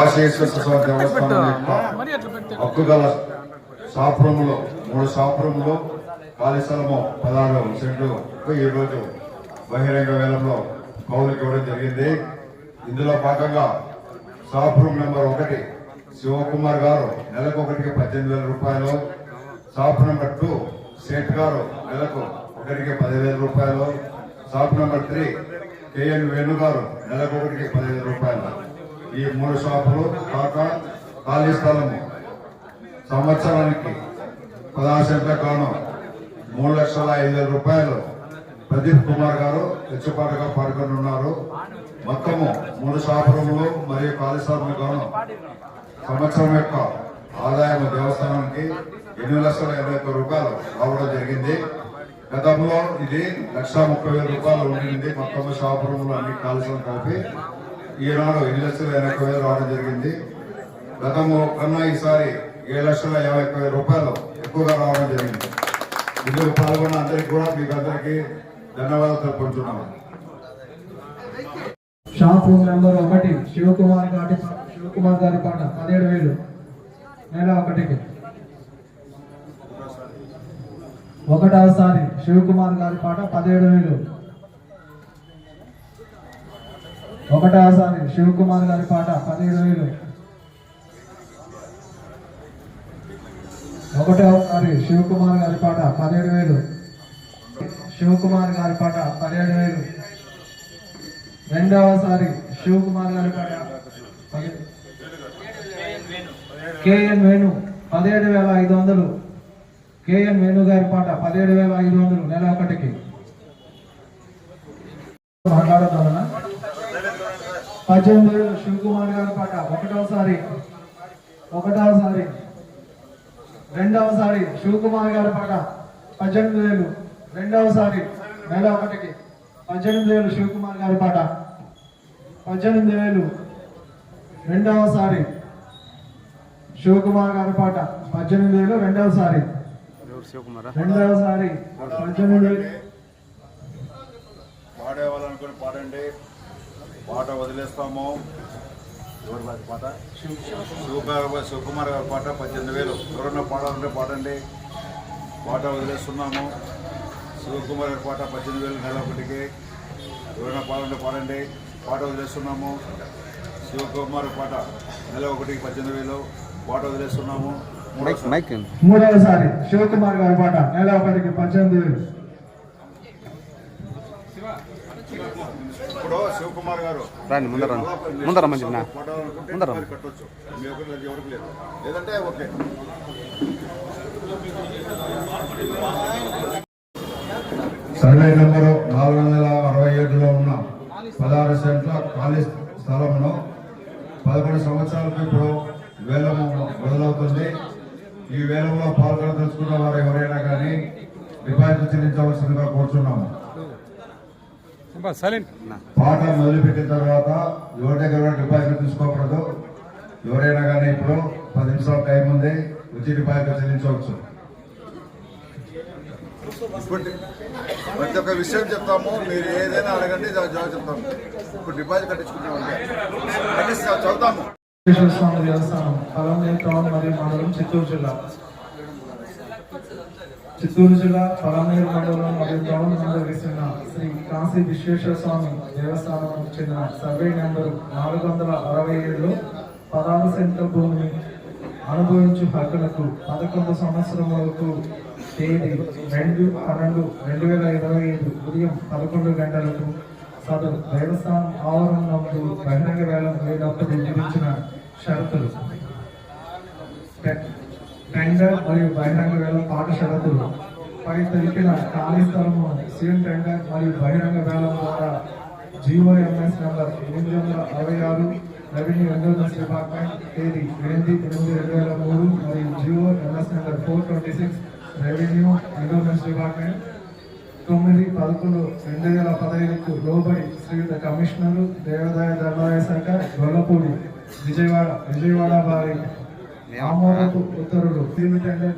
కాశీశ్వర స్వామి దేవస్థానం యొక్క హక్కుగల షాప్ రూములు మూడు షాప్ రూములు ఖాళీ స్థలము పదహారు సెంట్లు ఈ రోజు బహిరంగ వేలంలో కౌలుకి ఇవ్వడం జరిగింది. ఇందులో భాగంగా షాప్ రూమ్ నెంబర్ ఒకటి శివకుమార్ గారు నెలకు ఒకటికి పద్దెనిమిది వేల రూపాయలు. షాప్ నెంబర్ టూ సేట్ గారు నెలకు ఒకటికి పదివేల రూపాయలు. Shop number three KN Venu garu నెలకు ఒకటికి పదివేల రూపాయలు. ఈ మూడు షాపులు కాక ఖాళీ స్థలము. సంవత్సరానికి పదహారు సెంట్ల కాను మూడు లక్షల ఐదు వేల రూపాయలు ప్రదీప్ కుమార్ గారు తెచ్చుపాటుగా పాల్గొని ఉన్నారు మొత్తము మూడు షాప్ మరియు ఖాళీ స్థలము కాను సంవత్సరం యొక్క ఆదాయం దేవస్థానానికి ఎనిమిది లక్షల ఇరవై ఒక్క రూపాయలు రావడం జరిగింది. గతంలో ఇది లక్ష ముప్పై వేల రూపాయలు ఉండింది. మొత్తం షాప్ రూములు అన్ని కాల్సిన కలిపి ఈనాడు ఎన్ని లక్షల ఎనభై వేలు రావడం జరిగింది. గతము కన్నా ఈసారి ఏడు లక్షల యాభై ఒక్క వేల రూపాయలు ఎక్కువగా రావడం జరిగింది. ఇందులో పాల్గొన్న అందరికీ కూడా మీకు అందరికీ ధన్యవాదాలు తెలుపుకుంటున్నాము షాప్ రూమ్ నెంబర్ ఒకటి శివకుమార్ గారి శివకుమార్ గారి పాట పదిహేడు వేలు. నెల ఒకటికి. ఒకటవసారి శివకుమార్ గారి పాట పదిహేడు వేలు. ఒకటవసారి శివకుమార్ గారి పాట పదిహేడు వేలు. ఒకటవసారి శివకుమార్ గారి పాట పదిహేడు వేలు. శివకుమార్ గారి పాట పదిహేడు వేలు. రెండవసారి శివకుమార్ గారి పాట కేఎన్ వేణు పదిహేడు వేల ఐదు వందలు. కేఎన్ వేణు గారి పాట పదిహేడు వేల ఐదు వందలు నెల ఒకటికి. మాట్లాడదామన్నా పద్దెనిమిది వేలు శివకుమార్ గారి పాట ఒకటవసారి ఒకటవసారి రెండవసారి శివకుమార్ గారి పాట పద్దెనిమిది వేలు రెండవసారి నెల ఒకటికి పద్దెనిమిది వేలు శివకుమార్ గారి పాట పద్దెనిమిది వేలు రెండవసారి శివకుమార్ గారి పాట పద్దెనిమిది వేలు రెండవసారి రెండవసారి పద్దెనిమిది వేలు పాడే వాళ్ళనుకుని పాడండి. పాట వదిలేస్తాము. ఎవరి వారి పాట? శివకుమార్ శివకుమార్ గారి పాట పద్దెనిమిది వేలు. ఎవరన్నా పాడాలంటే పాడండి. పాట వదిలేస్తున్నాము. శివకుమార్ గారి పాట పద్దెనిమిది వేలు నెల ఒకటికి. ఎవరైనా పాడంటే పాడండి. పాట వదిలేస్తున్నాము. శివకుమార్ పాట నెల ఒకటికి పద్దెనిమిది వేలు. పాట వదిలేస్తున్నాము. మూడవసారి శివకుమార్ గారి పాట నెల ఒకటికి పద్దెనిమిది వేలు. శివకుమార్ గారు. రండి ముందర రండి. ముందర పాడాలనుకుంటే ముందర మీరు కట్టొచ్చు. మీ ఒకటి లేదు ఎవరికి లేదు. లేదంటే ఓకే. సర్వే నెంబరు నాలుగు వందల అరవై ఏడులో ఉన్న పదహారు సెంట్ల ఖాళీ స్థలమును పదకొండు సంవత్సరాలకు ఇప్పుడు వేలము మొదలవుతుంది ఈ వేలంలో పాల్గొనదలుచుకున్న వారు ఎవరైనా కానీ డిపాజిట్ చెల్లించవలసిందిగా కోరుచున్నాము సైలెంట్ పాట మొదలుపెట్టిన తర్వాత ఎవరి దగ్గర డిపాజిట్ తీసుకోకూడదు. ఎవరైనా కానీ ఇప్పుడు పది నిమిషాల టైం ఉంది వచ్చి డిపాజిట్ చెల్లించవచ్చు. ప్రతి ఒక్క విషయం చెప్తాము మీరు ఏదైనా అడగండి జవాబు జవాబు చెప్తాము. ఇప్పుడు డిపాజిట్ కట్టించుకుంటామంటే కట్టిస్తా చదువుతాము. స్వామి దేవస్థానం పలంనేరు టౌన్ మరియు మండలం చిత్తూరు జిల్లా. చిత్తూరు జిల్లా పలమనేరు మండలం మరియు టౌన్ నందు శ్రీ కాశీ విశ్వేశ్వర స్వామి దేవస్థానం చెందిన సర్వే నెంబరు నాలుగు వందల అరవై ఏడులో పదహారు సెంట్ల భూమిని అనుభవించు హక్కులకు పదకొండు సంవత్సరములకు తేదీ రెండు పన్నెండు రెండు వేల ఇరవై ఐదు ఉదయం పదకొండు గంటలకు సదరు దేవస్థానం ఆవరణ బహిరంగ వేలం వేటప్పుడు విధించిన షరతులు. టెండర్ మరియు బహిరంగ వేల పాట షరతులు పై తెలిపిన ఖాళీ స్థలము సీల్ టెండర్ మరియు బహిరంగ వేలం ద్వారా జీఓఎంఎస్ నెంబర్ ఎనిమిది వందల అరవై ఆరు రెవెన్యూ ఎండోమెంట్స్ డిపార్ట్మెంట్ తేదీ ఎనిమిది ఎనిమిది రెండు వేల మూడు మరియు Jio MS number four twenty six revenue endowments department తొమ్మిది పదకొండు రెండు వేల పదహైదుకు లోబడి శ్రీయుత కమిషనరు దేవాదాయ ధర్మాదాయ శాఖ గొల్లపూడి విజయవాడ విజయవాడ వారి ఉత్తర్వులు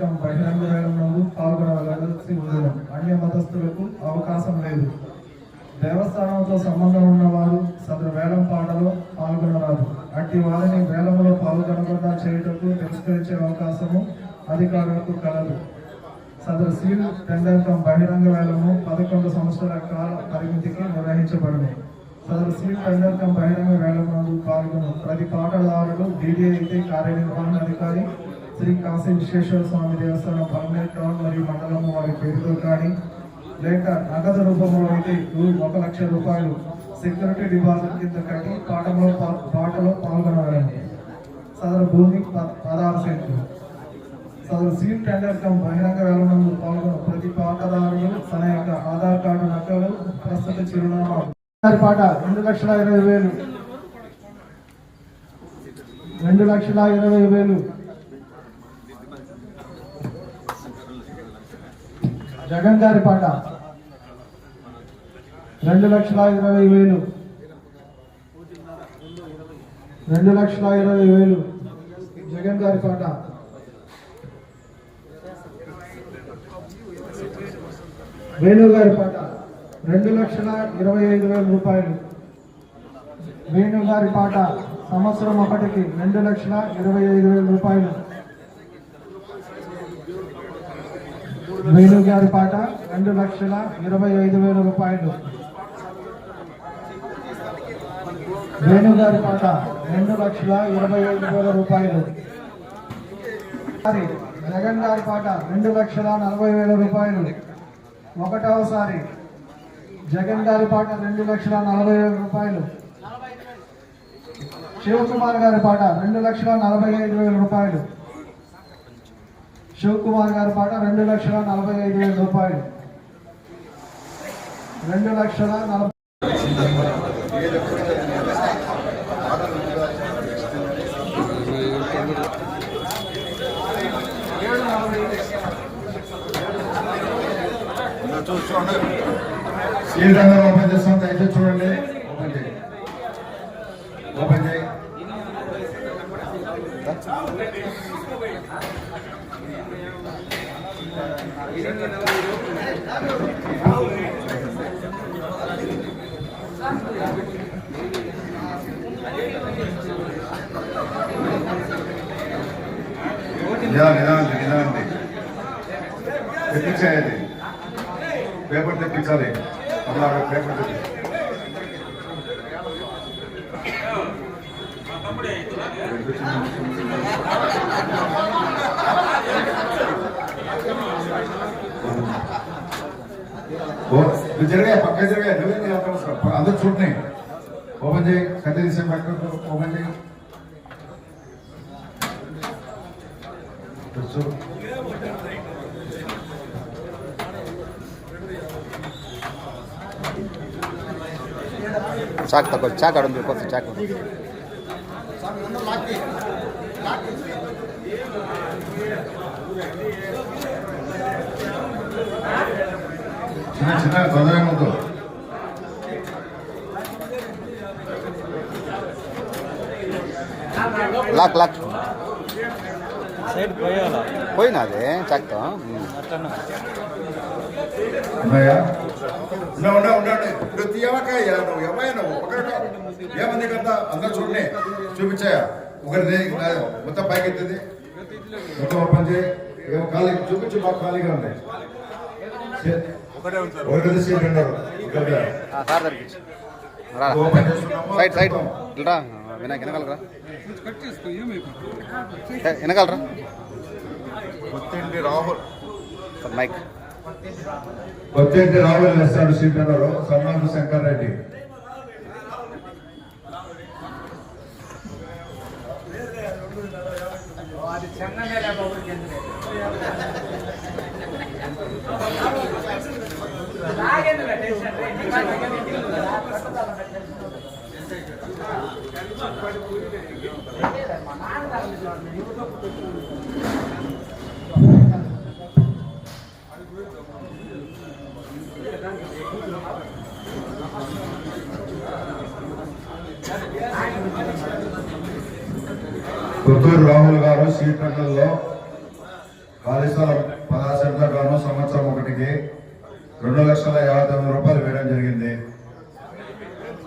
కమ్ బహిరంగ వేలంలో పాల్గొనవలసి ఉండడం అన్య మతస్థులకు అవకాశం లేదు. దేవస్థానంతో సంబంధం ఉన్నవారు సదరు వేలం పాటలో పాల్గొనరాదు. అట్టి వారిని వేలం పరిష్కరించే అవకాశము అధికారులకు కలదు. సదరు సీల్ టెండర్ బహిరంగ వేలము పదకొండు సంవత్సరాల కాల పరిమితికి నిర్వహించబడును. సదరు సీల్ టెండర్ బహిరంగ వేళమాలు పాల్గొను ప్రతి పాటదారుడు డీడీ అయితే కార్యనిర్వహణ అధికారి శ్రీ కాశీ విశ్వేశ్వర స్వామి దేవస్థానం పర్మనెంట్ టౌన్ మరియు మండలం వారి పేరుతో కానీ లేక నగదు రూపంలో అయితే ఒక లక్ష రూపాయలు సెక్యూరిటీ డిపాజిట్ కింద కట్టి పాటలో పాటలో పాల్గొనాలండి సదరు భూమి పదహారు సెంట్లు. సదరు సీట్ టెండర్ కమ్ బహిరంగ వేలనందు పాల్గొన్న ప్రతి పాటదారుడు తన యొక్క ఆధార్ కార్డు నకలు ప్రస్తుత చిరునామా పాట రెండు లక్షల ఇరవై వేలు. రెండు లక్షల ఇరవై వేలు. జగన్ గారి పాట రెండు లక్షల ఇరవై వేలు. రెండు లక్షల ఇరవై వేలు. జగన్ గారి పాట. వేణు గారి పాట. రెండు లక్షల ఇరవై ఐదు వేల రూపాయలు. వేణుగారి పాట సంవత్సరం ఒకటికి రెండు లక్షల ఇరవై ఐదు వేల రూపాయలు. వేణుగారి పాట రెండు లక్షల ఇరవై ఐదు వేల రూపాయలు. వేణుగారి పాట రెండు లక్షల ఇరవై ఐదు వేల రూపాయలు. సారి జగన్ గారి పాట రెండు లక్షల నలభై వేల రూపాయలు. ఒకటవసారి జగన్ గారి పాట రెండు లక్షల నలభై వేల రూపాయలు. శివకుమార్ గారి పాట రెండు లక్షల నలభై ఐదు వేల రూపాయలు. శివకుమార్ గారి పాట రెండు లక్షల నలభై ఐదు వేల రూపాయలు. రెండు లక్షల నలభై ఈ విధంగా ఓపెన్ చేస్తాం? దయచేసి చూడండి. ఓపెన్ చేయండి ఓపెన్ చేయండి నిదానం నిదానం నిదానం తెప్పించేయాలి పేపర్ తెప్పించాలి. జరిగా పక్క జరిగా నువ్వే నీ అంత అవసరం. అందరూ చూడండి ఓపెన్ చేయి కత్తి తీసే పక్క ఓపెన్ చేయి చూడు చాక్ తక్కువ చాక్ ఆడ ఉంది కొత్త చాక్. చిన్న చిన్న తొందరగా ఉందో లాక్ లాక్. సైడ్ పోయాలా పోయినా అదే చాక్తో? ఉన్నా ఉండండి ఇప్పుడు తీయవకాయ నువ్వు? ఏమయ్యా నువ్వు? ఒకటి ఏమంది కదా అందరూ చూడండి. చూపించాయా? ఒకరిది మొత్తం పైకి ఎత్తింది మొత్తం ఓపెన్ చేయి. ఏమో ఖాళీ చూపించు మాకు ఖాళీగా ఉంది. ఒకటి సీట్ ఉన్నారు ఇక్కడ సార్ దగ్గరికి రా ఓపెన్ చేస్తున్నాము. Side side. ఇట్లా వినాయక్ వెనకాలరా. ఏ, వెనకాలరా? కొత్తింటి రాహుల్. మైక్. కొత్తింటి రాహుల్ వేస్తాడు సీట్లలో అన్నారు శంకర్ రెడ్డి పుత్తూరు రాహుల్ గారు సీట్ కాళేశ్వరం ఖాళీ పదహారు గాను సంవత్సరం ఒకటికి రెండు లక్షల యాభై తొమ్మిది రూపాయలు వేయడం జరిగింది.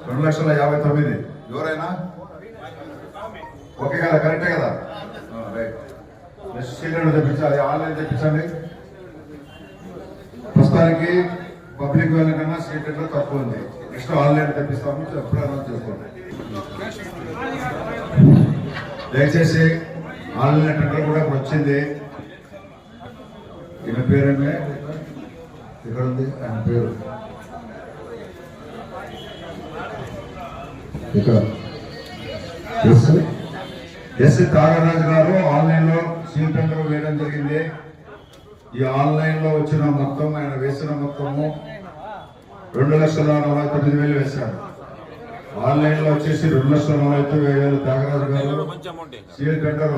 రెండు లక్షల యాభై తొమ్మిది. ఎవరైనా? ఓకే కదా కరెక్టే కదా? నెక్స్ట్ రైట్ సిలిండర్ తెప్పించాలి. ఆన్లైన్ తెప్పించండి. ప్రస్తుతానికి పబ్లిక్ వెళ్ళకన్నా సీట్ సీటెట్లో తక్కువ ఉంది. నెక్స్ట్ ఆన్లైన్ తెప్పిస్తాము ఎప్పుడు అనౌన్స్ చేసుకోండి. దయచేసి ఆన్లైన్ టెండర్ కూడా ఇప్పుడు వచ్చింది. ఈయన పేరేమే ఇక్కడ ఉంది ఆయన పేరు? ఇక్కడ. ఎస్. త్యాగరాజు గారు ఆన్లైన్లో సీల్ టెండర్ వేయడం జరిగింది. ఈ ఆన్లైన్లో వచ్చిన మొత్తం ఆయన వేసిన మొత్తము రెండు లక్షల నలభై తొమ్మిది వేలు వేశారు. ఆన్లైన్లో వచ్చేసి రెండు లక్షల నలభై తొమ్మిది వేలు Thyagaraju garu. Seal tender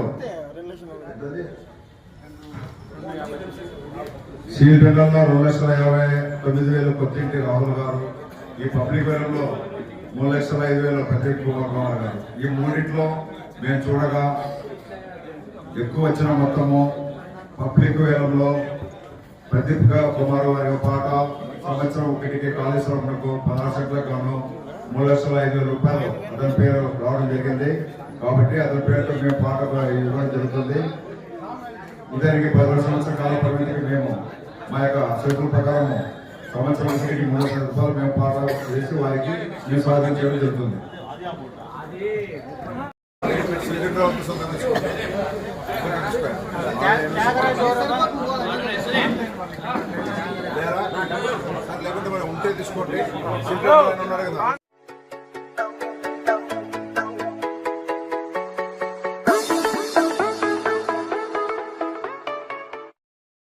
seal tender. లో రెండు లక్షల యాభై తొమ్మిది వేలు కొత్తింటి రాహుల్ గారు. ఈ పబ్లిక్ వేలంలో మూడు లక్షల ఐదు వేల ప్రత్యేక కుమార్ కుమార్ గారు. ఈ మూడింట్లో మేము చూడగా ఎక్కువ వచ్చిన మొత్తము పబ్లిక్ వేలంలో ప్రదీప్ కుమార్ వారి పాట సంవత్సరం ఒకటికి కాళేశ్వరంకు పదహారు సెంట్లకు గాను మూడు లక్షల ఐదు వేల రూపాయలు అతని పేరు రావడం జరిగింది కాబట్టి అతని పేరుతో మేము పాట ఇవ్వడం జరుగుతుంది ఇతనికి పదహారు సంవత్సరాల కాల పరిమితికి మేము మా యొక్క షెడ్యూల్ ప్రకారం సంవత్సరం మూడు లక్షల రూపాయలు మేము పాట వేసి వారికి మేము సాధన చేయడం జరుగుతుంది లేకుంటే మనం ఉంటే తీసుకోండి ఉన్నారు కదా